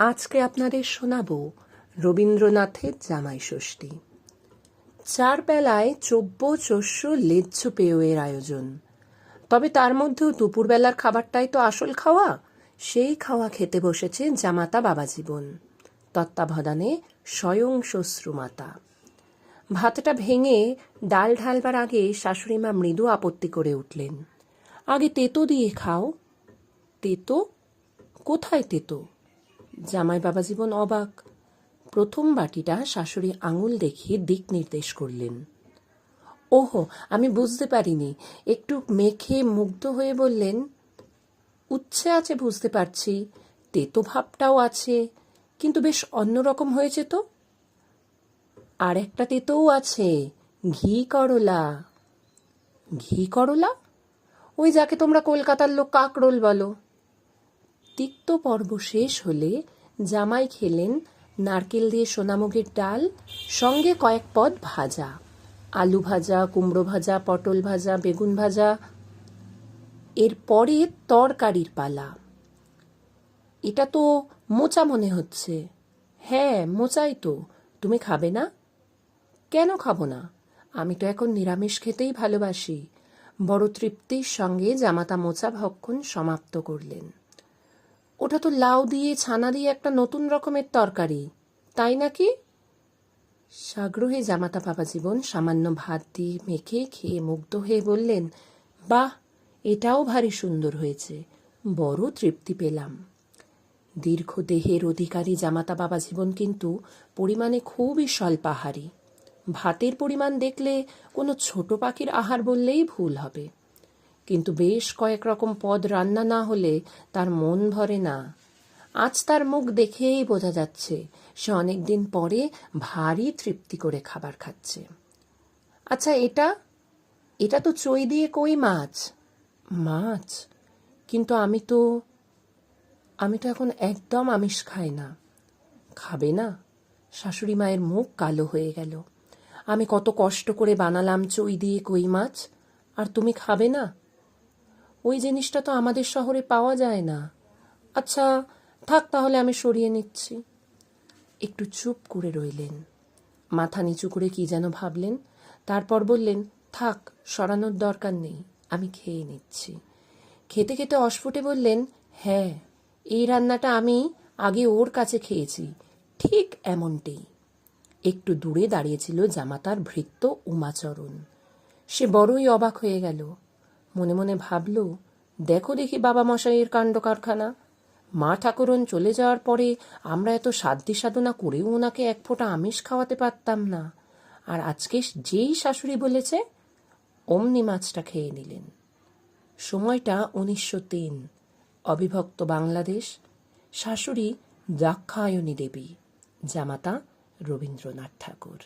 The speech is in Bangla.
আজকে আপনাদের শোনাব রবীন্দ্রনাথের জামাই ষষ্ঠী। চার বেলায় চব্য চস্য লেজ্জ পেয়ের আয়োজন। তবে তার মধ্যেও দুপুরবেলার খাবারটাই তো আসল খাওয়া। সেই খাওয়া খেতে বসেছে জামাতা বাবা জীবন তত্ত্বাবধানে স্বয়ং শ্বশ্রুমাতা ভাতটা ভেঙে ডাল ঢালবার আগে শাশুড়িমা মৃদু আপত্তি করে উঠলেন। আগে তেতো দিয়ে খাও। তেতো? কোথায় তেতো? জামাই বাবা জীবন অবাক। প্রথম বাটিটা শাশুড়ি আঙুল দেখিয়ে দিক নির্দেশ করলেন। ওহো, আমি বুঝতে পারিনি। একটু মেখে মুগ্ধ হয়ে বললেন, উচ্ছে আছে বুঝতে পারছি, তেতো ভাবটাও আছে, কিন্তু বেশ অন্যরকম হয়েছে তো? আর একটা তেতোও আছে, ঘি করলা। ঘি করলা? ওই যাকে তোমরা কলকাতার লোক কাকরোল বলো। তিক্ত পর্ব শেষ হলে জামাই খেলেন নারকেল দিয়ে সোনামুগের ডাল, সঙ্গে কয়েক পদ ভাজা। আলু ভাজা, কুমড়ো ভাজা, পটল ভাজা, বেগুন ভাজা। এরপরে তরকারির পালা। এটা তো মোচা মনে হচ্ছে। হ্যাঁ মোচাই তো। তুমি খাবে না? কেন খাব না? আমি তো এখন নিরামিষ খেতেই ভালোবাসি। বড় তৃপ্তির সঙ্গে জামাতা মোচা ভক্ষণ সমাপ্ত করলেন। ওটা তো লাউ দিয়ে, ছানা দিয়ে একটা নতুন রকমের তরকারি, তাই নাকি? সাগ্রহে জামাতা বাবা জীবন সামান্য ভাত দিয়ে মেখে খেয়ে মুগ্ধ হয়ে বললেন, বাহ, এটাও ভারী সুন্দর হয়েছে, বড় তৃপ্তি পেলাম। দীর্ঘ দেহের অধিকারী জামাতা বাবা জীবন কিন্তু পরিমাণে খুবই স্বল্পাহারী। ভাতের পরিমাণ দেখলে কোনো ছোট পাখির আহার বললেই ভুল হবে। কিন্তু বেশ কয়েক রকম পদ রান্না না হলে তার মন ভরে না। আজ তার মুখ দেখেই বোঝা যাচ্ছে, সে অনেকদিন পরে ভারী তৃপ্তি করে খাবার খাচ্ছে। আচ্ছা এটা? এটা তো চই দিয়ে কই মাছ? মাছ? কিন্তু আমি তো আমি তো এখন একদম আমিষ খাই না। খাবে না? শাশুড়ি মায়ের মুখ কালো হয়ে গেল। আমি কত কষ্ট করে বানালাম চই দিয়ে কই মাছ? আর তুমি খাবে না? ওই জিনিসটা তো আমাদের শহরে পাওয়া যায় না। আচ্ছা থাক তাহলে আমি সরিয়ে নিচ্ছি। একটু চুপ করে রইলেন। মাথা নিচু করে কি যেন ভাবলেন। তারপর বললেন, থাক, সরানোর দরকার নেই, আমি খেয়ে নিচ্ছি। খেতে খেতে অস্ফুটে বললেন হ্যাঁ এই রান্নাটা আমি আগে ওর কাছে খেয়েছি, ঠিক এমনটাই। একটু দূরে দাঁড়িয়েছিল জামাতার ভৃত্য উমাচরণ। সে বড়ই অবাক হয়ে গেল। মনে মনে ভাবল, দেখো দেখি বাবা মশাইয়ের কাণ্ড কারখানা মা ঠাকুরন চলে যাওয়ার পরে আমরা এত সাধ্য সাধনা করেও ওনাকে এক ফোঁটা আমিষ খাওয়াতে পারতাম না। আর আজকে যেই শাশুড়ি বলেছে, অমনি মাছটা খেয়ে নিলেন। সময়টা উনিশশো তিন। অবিভক্ত বাংলাদেশ। শাশুড়ি দ্রাক্ষায়ণী দেবী, জামাতা রবীন্দ্রনাথ ঠাকুর।